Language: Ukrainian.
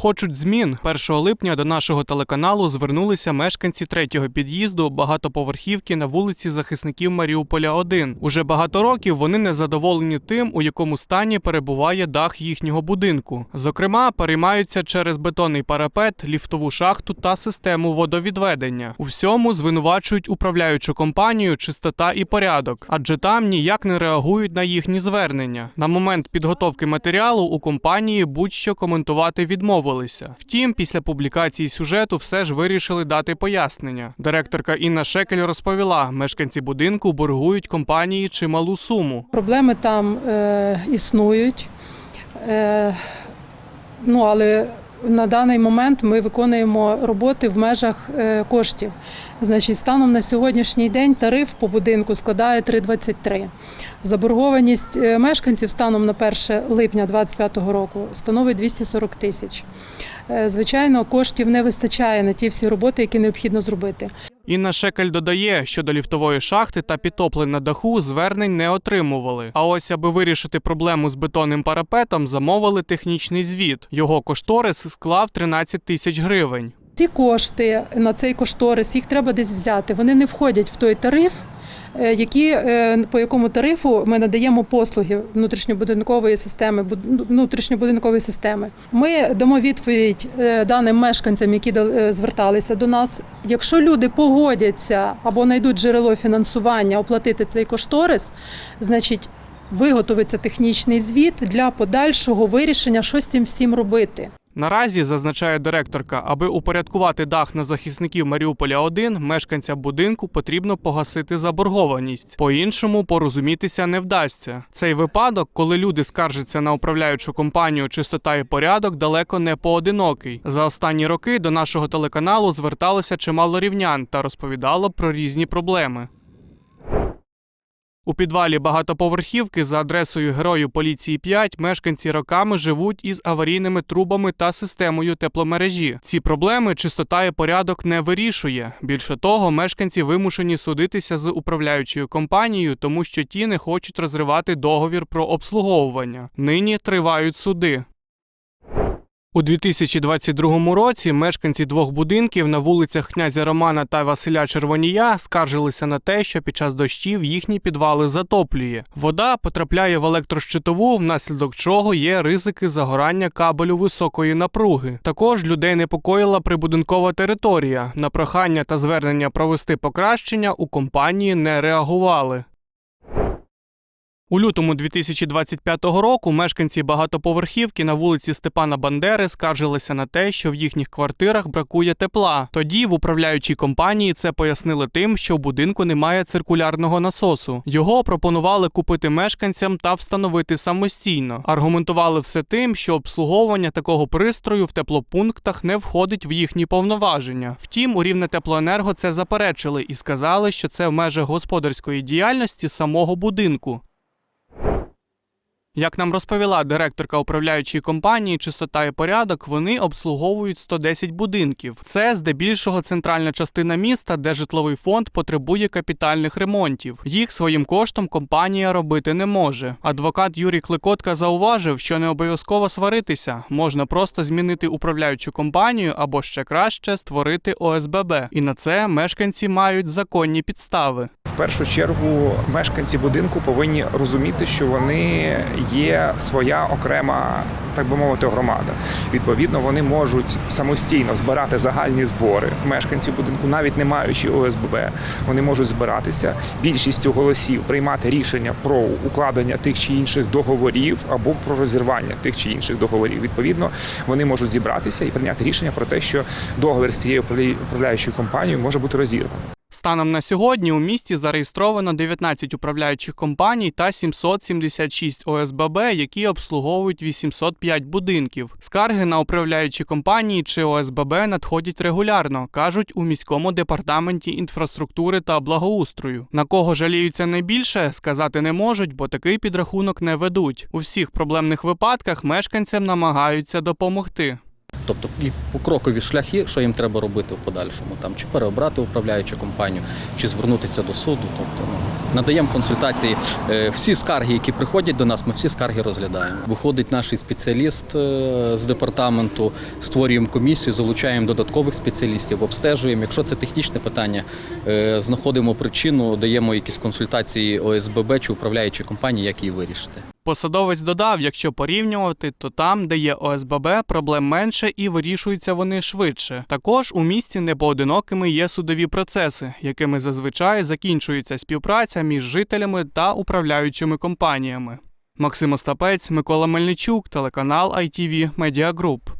Хочуть змін 1 липня до нашого телеканалу звернулися мешканці третього під'їзду багатоповерхівки на вулиці захисників Маріуполя 1. Уже багато років вони не задоволені тим, у якому стані перебуває дах їхнього будинку. Зокрема, переймаються через бетонний парапет, ліфтову шахту та систему водовідведення. У всьому звинувачують управляючу компанію Чистота і порядок, адже там ніяк не реагують на їхні звернення. На момент підготовки матеріалу у компанії будь-що коментувати відмовилися. Втім, після публікації сюжету все ж вирішили дати пояснення. Директорка Інна Шекель розповіла, мешканці будинку боргують компанії чималу суму. Проблеми там е, існують. Е, ну, але на даний момент ми виконуємо роботи в межах е, коштів. Значить, станом на сьогоднішній день тариф по будинку складає 3,23. Заборгованість е, мешканців станом на 1 липня 2025 року становить 240 тисяч. Е, Звичайно, коштів не вистачає на ті всі роботи, які необхідно зробити. Інна Шекель додає, що до ліфтової шахти та підтоплень на даху звернень не отримували. А ось аби вирішити проблему з бетонним парапетом, замовили технічний звіт. Його кошторис склав 13 тисяч гривень. Ці кошти на цей кошторис їх треба десь взяти. Вони не входять в той тариф, які, е, по якому тарифу ми надаємо послуги внутрішньобудинкової системи. буд- внутрішньобудинкової системи. Ми дамо відповідь е, даним мешканцям, які е, зверталися до нас. Якщо люди погодяться або знайдуть джерело фінансування оплатити цей кошторис, значить виготовиться технічний звіт для подальшого вирішення, що з цим всім робити. Наразі зазначає директорка, аби упорядкувати дах на захисників Маріуполя 1 мешканцям будинку потрібно погасити заборгованість. По-іншому порозумітися не вдасться. Цей випадок, коли люди скаржаться на управляючу компанію чистота і порядок, далеко не поодинокий. За останні роки до нашого телеканалу зверталося чимало рівнян та розповідало про різні проблеми. У підвалі багатоповерхівки за адресою Героїв поліції 5 мешканці роками живуть із аварійними трубами та системою тепломережі. Ці проблеми чистота і порядок не вирішує. Більше того, мешканці вимушені судитися з управляючою компанією, тому що ті не хочуть розривати договір про обслуговування. Нині тривають суди. У 2022 році мешканці двох будинків на вулицях князя Романа та Василя Червонія скаржилися на те, що під час дощів їхні підвали затоплює. Вода потрапляє в електрощитову, внаслідок чого є ризики загорання кабелю високої напруги. Також людей непокоїла прибудинкова територія. На прохання та звернення провести покращення у компанії не реагували. У лютому 2025 року мешканці багатоповерхівки на вулиці Степана Бандери скаржилися на те, що в їхніх квартирах бракує тепла. Тоді в управляючій компанії це пояснили тим, що в будинку немає циркулярного насосу. Його пропонували купити мешканцям та встановити самостійно. Аргументували все тим, що обслуговування такого пристрою в теплопунктах не входить в їхні повноваження. Втім, у рівне теплоенерго це заперечили і сказали, що це в межах господарської діяльності самого будинку. Як нам розповіла директорка управляючої компанії Чистота і порядок, вони обслуговують 110 будинків. Це здебільшого центральна частина міста, де житловий фонд потребує капітальних ремонтів. Їх своїм коштом компанія робити не може. Адвокат Юрій Кликотка зауважив, що не обов'язково сваритися, можна просто змінити управляючу компанію або ще краще створити ОСББ. І на це мешканці мають законні підстави. Першу чергу мешканці будинку повинні розуміти, що вони є своя окрема, так би мовити, громада. Відповідно, вони можуть самостійно збирати загальні збори мешканців будинку, навіть не маючи ОСББ. Вони можуть збиратися більшістю голосів, приймати рішення про укладення тих чи інших договорів або про розірвання тих чи інших договорів. Відповідно, вони можуть зібратися і прийняти рішення про те, що договір з цією управляючою компанією може бути розірваний. Станом на сьогодні у місті зареєстровано 19 управляючих компаній та 776 ОСББ, які обслуговують 805 будинків. Скарги на управляючі компанії чи ОСББ надходять регулярно, кажуть у міському департаменті інфраструктури та благоустрою. На кого жаліються найбільше, сказати не можуть, бо такий підрахунок не ведуть. У всіх проблемних випадках мешканцям намагаються допомогти. Тобто і покрокові шляхи, що їм треба робити в подальшому, там чи переобрати управляючу компанію, чи звернутися до суду. Тобто ну, надаємо консультації. Е, Всі скарги, які приходять до нас, ми всі скарги розглядаємо. Виходить наш спеціаліст е, з департаменту, створюємо комісію, залучаємо додаткових спеціалістів, обстежуємо. Якщо це технічне питання, е, знаходимо причину, даємо якісь консультації ОСББ чи управляючій компанії, як її вирішити. Посадовець додав, якщо порівнювати, то там, де є ОСББ, проблем менше і вирішуються вони швидше. Також у місті непоодинокими є судові процеси, якими зазвичай закінчується співпраця між жителями та управляючими компаніями. Максим Остапець, Микола Мельничук, телеканал ITV Media Group.